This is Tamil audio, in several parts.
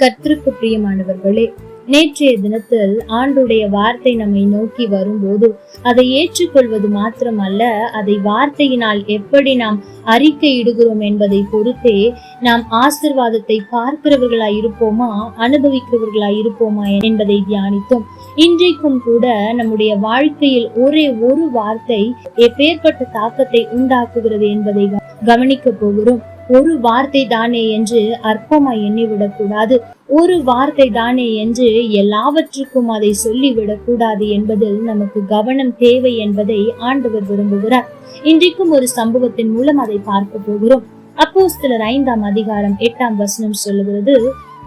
கர்த்தருக்கு பிரியமானவர்களே நேற்றைய தினத்தில் ஆண்டுடைய வார்த்தை நம்மை நோக்கி வரும்போது அதை ஏற்றுக்கொள்வது மாத்திரமல்ல அதை வார்த்தையினால் எப்படி நாம் அறிக்கை இடுகிறோம் என்பதை பொறுத்தே நாம் ஆசிர்வாதத்தை பார்க்கிறவர்களாய் இருப்போமா அனுபவிக்கிறவர்களாய் இருப்போமா என்பதை தியானித்தோம். இன்றைக்கும் கூட நம்முடைய வாழ்க்கையில் ஒரே ஒரு வார்த்தை எப்பேற்பட்ட தாக்கத்தை உண்டாக்குகிறது என்பதை கவனிக்க போகிறோம். ஒரு வார்த்தை தானே என்று அற்பமா எண்ணிவிடக் கூடாது. ஒரு வார்த்தை தானே என்று எல்லாவற்றுக்கும் அதை சொல்லிவிடக் கூடாது என்பதில் நமக்கு கவனம் தேவை என்பதை ஆண்டவர் விரும்புகிறார். இன்றைக்கும் ஒரு சம்பவத்தின் மூலம் அதை பார்க்க போகிறோம். அப்போஸ்தலர் ஐந்தாம் அதிகாரம் எட்டாம் வசனம் சொல்லுகிறது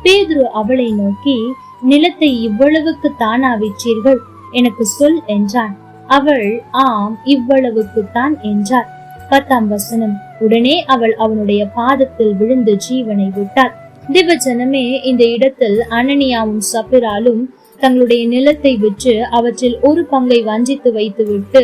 பேதுரு அவளை நோக்கி நிலத்தை இவ்வளவுக்கு தானா விற்றீர்கள்? எனக்கு சொல் என்றான். அவள் ஆம் இவ்வளவுக்குத்தான் என்றார் பத்தாம் வசனம். உடனே அவள் அவனுடைய பாதத்தில் விழுந்து ஜீவனை விட்டாள். திவஜனமே இந்த இடத்தில் அனனியாவும் சபிராலும் தங்களுடைய நிலத்தை விற்று அவற்றில் ஒரு பங்கை வஞ்சித்து வைத்துவிட்டு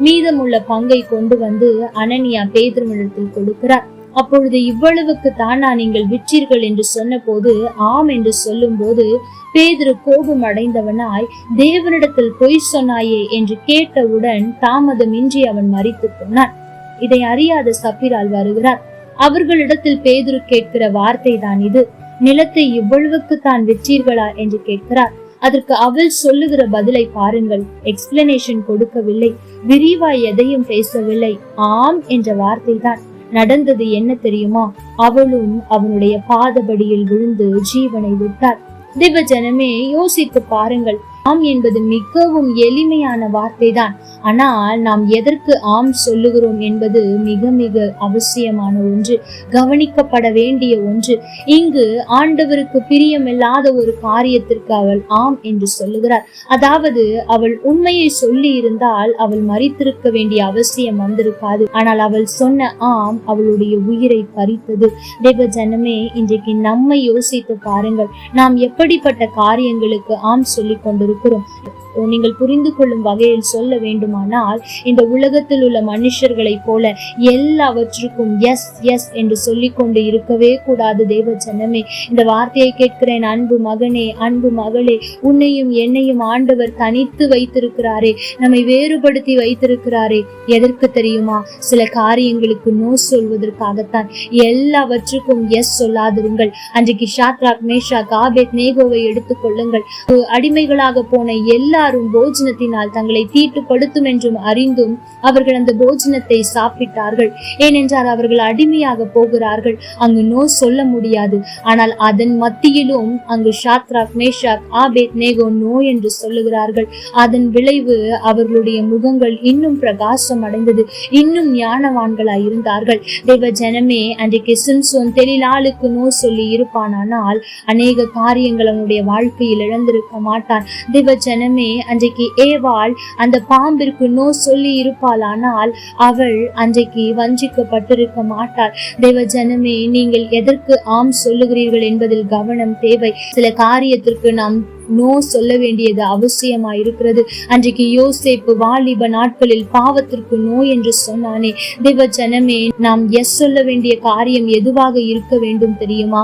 மீதமுள்ள பங்கை கொண்டு வந்து அனனியா பேதமிழத்தில் கொடுக்கிறார். அப்பொழுது இவ்வளவுக்கு தானா நீங்கள் விற்றீர்கள் என்று சொன்னபோது ஆம் என்று சொல்லும்போது பேதுரு கோபம் அடைந்தவனாய் தேவனிடத்தில் பொய் சொன்னாயே என்று கேட்டவுடன் தாமதமின்றி அவன் மறித்து போனான். இதை அறியாத சப்பிரால் வருகிறார். அவர்களிடத்தில் பேதுரு கேட்கிற வார்த்தை தான் இது. நிலத்தை இவ்வளவுக்கு தான் விற்றீர்களா என்று கேட்கிறார். அதற்கு அவள் சொல்லுகிற பதிலை பாருங்கள். எக்ஸ்பிளனேஷன் கொடுக்கவில்லை. விரிவாய் எதையும் பேசவில்லை. ஆம் என்ற வார்த்தை தான். நடந்தது என்ன தெரியுமா? அவளும் அவனுடைய பாதபடியில் விழுந்து ஜீவனை விட்டார். திவ ஜனமே யோசித்து பாருங்கள். ஆம் என்பது மிகவும் எளிமையான வார்த்தை தான் ஆனால் நாம் எதற்கு ஆம் சொல்லுகிறோம் என்பது மிக மிக அவசியமான ஒன்று கவனிக்கப்பட வேண்டிய ஒன்று. இங்கு ஆண்டவருக்கு பிரியமில்லாத ஒரு காரியத்திற்கு அவள் ஆம் என்று சொல்லுகிறார் அதாவது அவள் உண்மையை சொல்லி இருந்தால் அவள் மறித்திருக்க வேண்டிய அவசியம் வந்திருக்காது. ஆனால் அவள் சொன்ன ஆம் அவளுடைய உயிரை பறித்தது. தேவ ஜனமே இன்றைக்கு நம்மை யோசித்து பாருங்கள். நாம் எப்படிப்பட்ட காரியங்களுக்கு ஆம் சொல்லிக் கொண்டிருக்கிறோம்? gracias. நீங்கள் புரிந்து கொள்ளும் வகையில் சொல்ல வேண்டுமானால் இந்த உலகத்தில் உள்ள மனுஷர்களைப் போல எல்லாவற்றுக்கும் எஸ் எஸ் என்று சொல்லிக் கொண்டு இருக்கவே கூடாது தேவ ஜனமே. இந்த வார்த்தையை கேட்கிறேன் அன்பு மகனே அன்பு மகளே உன்னையும் என்னையும் ஆண்டவர் தனித்து வைத்திருக்கிறாரே நம்மை வேறுபடுத்தி வைத்திருக்கிறாரே. எதற்கு தெரியுமா? சில காரியங்களுக்கு நோ சொல்வதற்காகத்தான். எல்லாவற்றுக்கும் எஸ் சொல்லாதிருங்கள். அன்றைக்கு ஷாத்ராக் மேஷா காபேத் நேகோவை எடுத்துக்கொள்ளுங்கள் அடிமைகளாக போன எல்லா எல்லாரும் போஜனத்தினால் தங்களை தீட்டுப்படுத்தும் என்றும் அறிந்தும் அவர்கள் அந்த போஜனத்தை சாப்பிட்டார்கள். ஏனென்றால் அவர்கள் அடிமையாக போகிறார்கள். அங்கு நோ சொல்ல முடியாது. ஆனால் அதன் மத்தியிலும் அங்கு Shadrach Meshach Abednego no என்று சொல்லுகிறார்கள். அதன் விளைவு அவர்களுடைய முகங்கள் இன்னும் பிரகாசம் அடைந்தது. இன்னும் ஞானவான்களாய் இருந்தார்கள். தேவ ஜனமே அன்றைக்கு சிம்சோன் தெளிலாளுக்கு நோ சொல்லி இருப்பானானால் அநேக காரியங்கள் அவனுடைய வாழ்க்கையில் இழந்திருக்க மாட்டான். தேவ ஜனமே அன்றைக்கு ஏவாள் அந்த பாம்பிற்கு நோ சொல்லி இருப்பாளானால் அவள் அன்றைக்கு வஞ்சிக்கப்பட்டிருக்க மாட்டாள். தெய்வ ஜனமே நீங்கள் எதற்கு ஆம் சொல்லுகிறீர்கள் என்பதில் கவனம் தேவை. சில காரியத்திற்கு நாம் நோ சொல்ல வேண்டியது அவசியமா இருக்கிறது அன்றைக்கு யோசேப்பு வாலிப நாட்களில் பாவத்திற்கு நோ என்று சொன்னானே தேவ ஜனமே நாம் எஸ் சொல்ல வேண்டிய காரியம் எதுவாக இருக்க வேண்டும் தெரியுமா?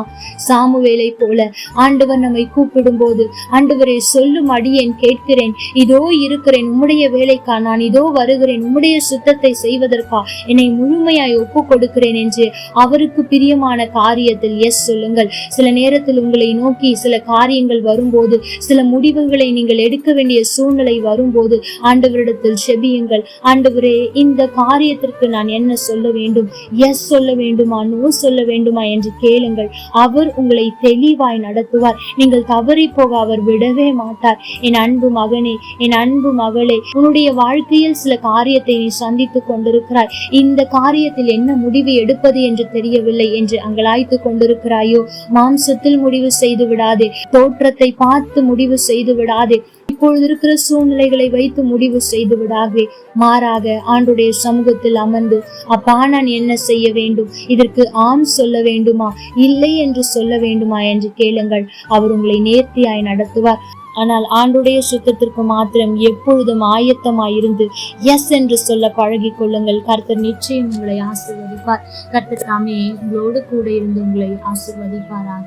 சாமுவேலை போல ஆண்டவர் நம்மை கூப்பிடும் போது ஆண்டவரை சொல்லும் அடியேன் கேட்கிறேன். இதோ இருக்கிறேன் உம்முடைய வேலைக்கா நான் இதோ வருகிறேன் உம்முடைய சுத்தத்தை செய்வதற்கா? என்னை முழுமையாய் ஒப்பு கொடுக்கிறேன் என்று அவருக்கு பிரியமான காரியத்தில் எஸ் சொல்லுங்கள். சில நேரத்தில் உங்களை நோக்கி சில காரியங்கள் வரும்போது சில முடிவுகளை நீங்கள் எடுக்க வேண்டிய சூழ்நிலை வரும்போது ஆண்டவரிடத்தில் செபியுங்கள். ஆண்டவரே இந்த காரியத்திற்கு நான் என்ன சொல்ல வேண்டும்? எஸ் சொல்ல வேண்டுமா? நோ சொல்ல வேண்டுமா? என்று கேளுங்கள். அவர் உங்களை தெளிவாய் நடத்துவார். நீங்கள் தவறி போக அவர் விடவே மாட்டார். என் அன்பு மகனே என் அன்பு மகளே உன்னுடைய வாழ்க்கையில் சில காரியத்தை நீ சந்தித்துக் கொண்டிருக்கிறாய். இந்த காரியத்தில் என்ன முடிவு எடுப்பது என்று தெரியவில்லை என்று அங்கலாய்த்து கொண்டிருக்கிறாயோ? மாம்சத்தில் முடிவு செய்து விடாதே. தோற்றத்தை பார்த்து முடிவு செய்து விடாதே. இப்பொழுது இருக்கிற சூழ்நிலைகளை வைத்து முடிவு செய்து விடாதே. மாறாக ஆண்டுடைய சமூகத்தில் அமர்ந்து அப்பா நான் என்ன செய்ய வேண்டும்? இதற்கு ஆம் சொல்ல வேண்டுமா? இல்லை என்று சொல்ல வேண்டுமா? என்று கேளுங்கள். அவர் உங்களை நேர்த்தியாய் நடத்துவார். ஆனால் ஆண்டுடைய சுத்தத்திற்கு மாத்திரம் எப்பொழுதும் ஆயத்தமாய் இருந்து எஸ் என்று சொல்ல பழகி கொள்ளுங்கள். கர்த்தர் நிச்சயம் உங்களை ஆசிர்வதிப்பார். கர்த்தர் தாமே உங்களோடு கூட இருந்து உங்களை ஆசிர்வதிப்பாராக.